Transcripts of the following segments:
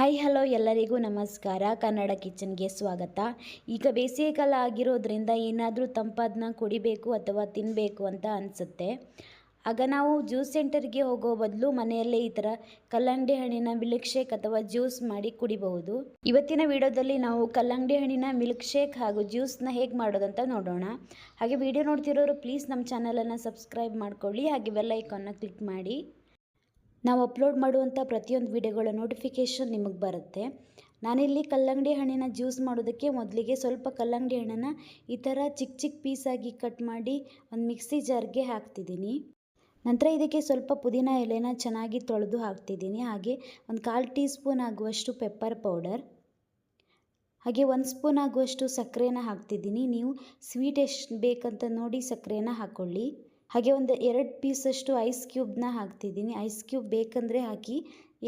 Hi hello ಎಲ್ಲರಿಗೂ ನಮಸ್ಕಾರ. ಕನ್ನಡ ಕಿಚನ್ಗೆ ಸ್ವಾಗತ. ಈಗ ಬೇಸಿಗೆ ಕಾಲ ಆಗಿರೋದ್ರಿಂದ ಏನಾದರೂ ತಂಪಾದನ್ನ ಕುಡಿಬೇಕು ಅಥವಾ ತಿನ್ನಬೇಕು ಅಂತ ಅನಿಸುತ್ತೆ. ಆಗ ನಾವು ಜ್ಯೂಸ್ ಸೆಂಟರ್ಗೆ ಹೋಗೋ ಬದಲು ಮನೆಯಲ್ಲೇ ಈ ಥರ ಕಲ್ಲಂಗಡಿ ಹಣ್ಣಿನ ಮಿಲ್ಕ್ ಶೇಕ್ ಅಥವಾ ಜ್ಯೂಸ್ ಮಾಡಿ ಕುಡಿಬಹುದು. ಇವತ್ತಿನ ವಿಡಿಯೋದಲ್ಲಿ ನಾವು ಕಲ್ಲಂಗಡಿ ಹಣ್ಣಿನ ಮಿಲ್ಕ್ ಶೇಕ್ ಹಾಗೂ ಜ್ಯೂಸ್ನ ಹೇಗೆ ಮಾಡೋದಂತ ನೋಡೋಣ. ಹಾಗೆ ವಿಡಿಯೋ ನೋಡ್ತಿರೋರು ಪ್ಲೀಸ್ ನಮ್ಮ ಚಾನಲನ್ನು ಸಬ್ಸ್ಕ್ರೈಬ್ ಮಾಡ್ಕೊಳ್ಳಿ. ಹಾಗೆ ಬೆಲ್ ಕ್ಲಿಕ್ ಮಾಡಿ. ನಾವು ಅಪ್ಲೋಡ್ ಮಾಡುವಂಥ ಪ್ರತಿಯೊಂದು ವಿಡಿಯೋಗಳ ನೋಟಿಫಿಕೇಷನ್ ನಿಮಗೆ ಬರುತ್ತೆ. ನಾನಿಲ್ಲಿ ಕಲ್ಲಂಗಡಿ ಹಣ್ಣಿನ ಜ್ಯೂಸ್ ಮಾಡೋದಕ್ಕೆ ಮೊದಲಿಗೆ ಸ್ವಲ್ಪ ಕಲ್ಲಂಗಡಿ ಹಣ್ಣನ್ನು ಈ ಥರ ಚಿಕ್ಕ ಚಿಕ್ಕ ಪೀಸಾಗಿ ಕಟ್ ಮಾಡಿ ಒಂದು ಮಿಕ್ಸಿ ಜಾರ್ಗೆ ಹಾಕ್ತಿದ್ದೀನಿ. ನಂತರ ಇದಕ್ಕೆ ಸ್ವಲ್ಪ ಪುದೀನ ಎಲೆನ ಚೆನ್ನಾಗಿ ತೊಳೆದು ಹಾಕ್ತಿದ್ದೀನಿ. ಹಾಗೆ ಒಂದು ಕಾಲು ಟೀ ಸ್ಪೂನ್ ಆಗುವಷ್ಟು ಪೆಪ್ಪರ್ ಪೌಡರ್ ಹಾಗೆ ಒಂದು ಸ್ಪೂನ್ ಆಗುವಷ್ಟು ಸಕ್ಕರೆನ ಹಾಕ್ತಿದ್ದೀನಿ. ನೀವು ಸ್ವೀಟ್ ಎಷ್ಟು ಬೇಕಂತ ನೋಡಿ ಸಕ್ಕರೆನ ಹಾಕ್ಕೊಳ್ಳಿ ಹಾಗೆ ಒಂದು ಎರಡು ಪೀಸಷ್ಟು ಐಸ್ ಕ್ಯೂಬ್ನ ಹಾಕ್ತಿದ್ದೀನಿ. ಐಸ್ ಕ್ಯೂಬ್ ಬೇಕಂದರೆ ಹಾಕಿ,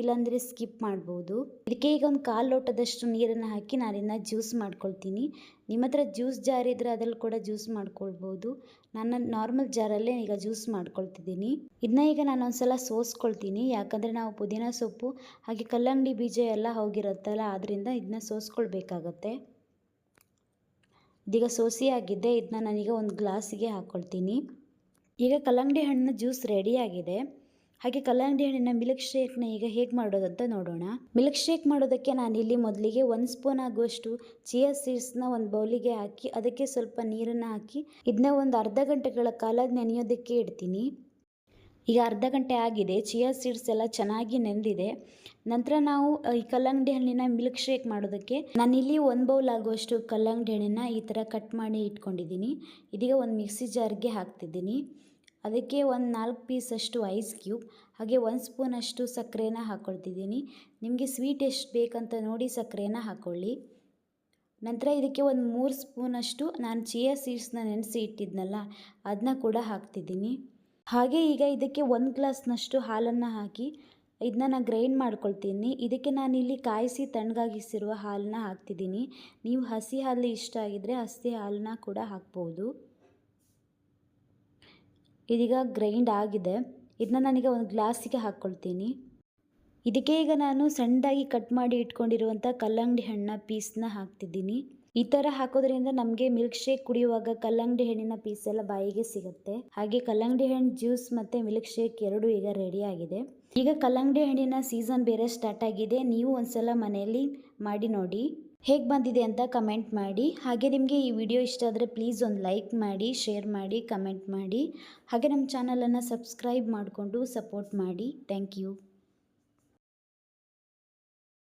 ಇಲ್ಲಾಂದರೆ ಸ್ಕಿಪ್ ಮಾಡ್ಬೋದು. ಇದಕ್ಕೆ ಈಗ ಒಂದು ಕಾಲು ಲೋಟದಷ್ಟು ನೀರನ್ನು ಹಾಕಿ ನಾನಿನ್ನು ಜ್ಯೂಸ್ ಮಾಡ್ಕೊಳ್ತೀನಿ. ನಿಮ್ಮ ಹತ್ರ ಜ್ಯೂಸ್ ಜಾರ್ ಇದ್ದರೆ ಅದರಲ್ಲಿ ಕೂಡ ಜ್ಯೂಸ್ ಮಾಡ್ಕೊಳ್ಬೋದು. ನಾನು ನಾರ್ಮಲ್ ಜಾರಲ್ಲೇ ಈಗ ಜ್ಯೂಸ್ ಮಾಡ್ಕೊಳ್ತಿದ್ದೀನಿ. ಇದನ್ನ ಈಗ ನಾನು ಒಂದ್ಸಲ ಸೋಸ್ಕೊಳ್ತೀನಿ. ಯಾಕಂದರೆ ನಾವು ಪುದೀನ ಸೊಪ್ಪು, ಹಾಗೆ ಕಲ್ಲಂಗಡಿ ಬೀಜ ಎಲ್ಲ ಹೋಗಿರುತ್ತಲ್ಲ ಆದ್ದರಿಂದ ಇದನ್ನ ಸೋಸ್ಕೊಳ್ಬೇಕಾಗತ್ತೆ. ಇದೀಗ ಸೋಸಿ ಆಗಿದ್ದೆ, ಇದನ್ನ ನಾನೀಗ ಒಂದು ಗ್ಲಾಸಿಗೆ ಹಾಕ್ಕೊಳ್ತೀನಿ ಈಗ ಕಲ್ಲಂಗಡಿ ಹಣ್ಣಿನ ಜ್ಯೂಸ್ ರೆಡಿಯಾಗಿದೆ ಹಾಗೆ ಕಲ್ಲಂಗಡಿ ಹಣ್ಣಿನ ಮಿಲ್ಕ್ ಶೇಕ್ನ ಈಗ ಹೇಗೆ ಮಾಡೋದಂತ ನೋಡೋಣ. ಮಿಲ್ಕ್ ಶೇಕ್ ಮಾಡೋದಕ್ಕೆ ನಾನಿಲ್ಲಿ ಮೊದಲಿಗೆ ಒಂದು ಸ್ಪೂನ್ ಆಗುವಷ್ಟು ಚಿಯಾ ಸೀಡ್ಸ್ನ ಒಂದು ಬೌಲಿಗೆ ಹಾಕಿ, ಅದಕ್ಕೆ ಸ್ವಲ್ಪ ನೀರನ್ನು ಹಾಕಿ ಇದನ್ನ ಒಂದು ಅರ್ಧ ಗಂಟೆಗಳ ಕಾಲ ನೆನೆಯೋದಕ್ಕೆ ಇಡ್ತೀನಿ. ಈಗ ಅರ್ಧ ಗಂಟೆ ಆಗಿದೆ ಚಿಯಾ ಸೀಡ್ಸ್ ಎಲ್ಲ ಚೆನ್ನಾಗಿ ನೆಂದಿದೆ. ನಂತರ ನಾವು, ಈ ಕಲ್ಲಂಗಡಿ ಹಣ್ಣಿನ ಮಿಲ್ಕ್ ಶೇಕ್ ಮಾಡೋದಕ್ಕೆ ನಾನಿಲ್ಲಿ ಒಂದು ಬೌಲ್ ಆಗುವಷ್ಟು ಕಲ್ಲಂಗಡಿ ಹಣ್ಣಿನ ಈ ಥರ ಕಟ್ ಮಾಡಿ ಇಟ್ಕೊಂಡಿದ್ದೀನಿ. ಇದೀಗ ಒಂದು ಮಿಕ್ಸಿ ಜಾರ್ಗೆ ಹಾಕ್ತಿದ್ದೀನಿ. ಅದಕ್ಕೆ ಒಂದು ನಾಲ್ಕು ಪೀಸಷ್ಟು ಐಸ್ ಕ್ಯೂಬ್ ಹಾಗೆ ಒಂದು ಸ್ಪೂನಷ್ಟು ಸಕ್ಕರೆನ ಹಾಕ್ಕೊಳ್ತಿದ್ದೀನಿ ನಿಮಗೆ ಸ್ವೀಟ್ ಎಷ್ಟು ಬೇಕಂತ ನೋಡಿ ಸಕ್ಕರೆನ ಹಾಕ್ಕೊಳ್ಳಿ ನಂತರ ಇದಕ್ಕೆ ಒಂದು ಮೂರು ಸ್ಪೂನಷ್ಟು ನಾನು ಚಿಯಾ ಸೀಡ್ಸ್ನ ನೆನೆಸಿ ಇಟ್ಟಿದ್ನಲ್ಲ ಅದನ್ನ ಕೂಡ ಹಾಕ್ತಿದ್ದೀನಿ. ಹಾಗೆ ಈಗ ಇದಕ್ಕೆ ಒಂದು ಗ್ಲಾಸ್ನಷ್ಟು ಹಾಲನ್ನು ಹಾಕಿ ಇದನ್ನ ನಾನು ಗ್ರೈಂಡ್ ಮಾಡ್ಕೊಳ್ತೀನಿ. ಇದಕ್ಕೆ ನಾನಿಲ್ಲಿ ಕಾಯಿಸಿ ತಣ್ಣಗಾಗಿಸಿರುವ ಹಾಲನ್ನ ಹಾಕ್ತಿದ್ದೀನಿ. ನೀವು ಹಸಿ ಹಾಲು ಇಷ್ಟ ಆಗಿದ್ದರೆ ಹಸಿ ಹಾಲನ್ನ ಕೂಡ ಹಾಕ್ಬೋದು. ಇದೀಗ ಗ್ರೈಂಡ್ ಆಗಿದೆ. ಇದನ್ನ ನಾನೀಗ ಒಂದು ಗ್ಲಾಸಿಗೆ ಹಾಕ್ಕೊಳ್ತೀನಿ ಇದಕ್ಕೆ ಈಗ ನಾನು ಸಣ್ಣದಾಗಿ ಕಟ್ ಮಾಡಿ ಇಟ್ಕೊಂಡಿರುವಂಥ ಕಲ್ಲಂಗಡಿ ಹಣ್ಣಿನ ಪೀಸ್ನ ಹಾಕ್ತಿದ್ದೀನಿ. ಈ ಥರ ಹಾಕೋದ್ರಿಂದ ನಮಗೆ ಮಿಲ್ಕ್ ಶೇಕ್ ಕುಡಿಯುವಾಗ ಕಲ್ಲಂಗಡಿ ಹಣ್ಣಿನ ಪೀಸ್ ಎಲ್ಲ ಬಾಯಿಗೆ ಸಿಗುತ್ತೆ. ಹಾಗೆ ಕಲ್ಲಂಗಡಿ ಹಣ್ಣು ಜ್ಯೂಸ್ ಮತ್ತು ಮಿಲ್ಕ್ ಶೇಕ್ ಎರಡು ಈಗ ರೆಡಿ ಆಗಿದೆ. ಈಗ ಕಲ್ಲಂಗಡಿ ಹಣ್ಣಿನ ಸೀಸನ್ ಬೇರೆ ಸ್ಟಾರ್ಟ್ ಆಗಿದೆ. ನೀವು ಒಂದ್ಸಲ ಮನೆಯಲ್ಲಿ ಮಾಡಿ ನೋಡಿ. ಹೇಗೆ ಬಂದಿದೆ ಅಂತ ಕಮೆಂಟ್ ಮಾಡಿ. ಹಾಗೆ ನಿಮಗೆ ಈ ವಿಡಿಯೋ ಇಷ್ಟ ಆದರೆ ಪ್ಲೀಸ್ ಒಂದು ಲೈಕ್ ಮಾಡಿ ಶೇರ್ ಮಾಡಿ ಕಮೆಂಟ್ ಮಾಡಿ. ಹಾಗೆ ನಮ್ಮ ಚಾನಲನ್ನು ಸಬ್ಸ್ಕ್ರೈಬ್ ಮಾಡಿಕೊಂಡು ಸಪೋರ್ಟ್ ಮಾಡಿ. Thank you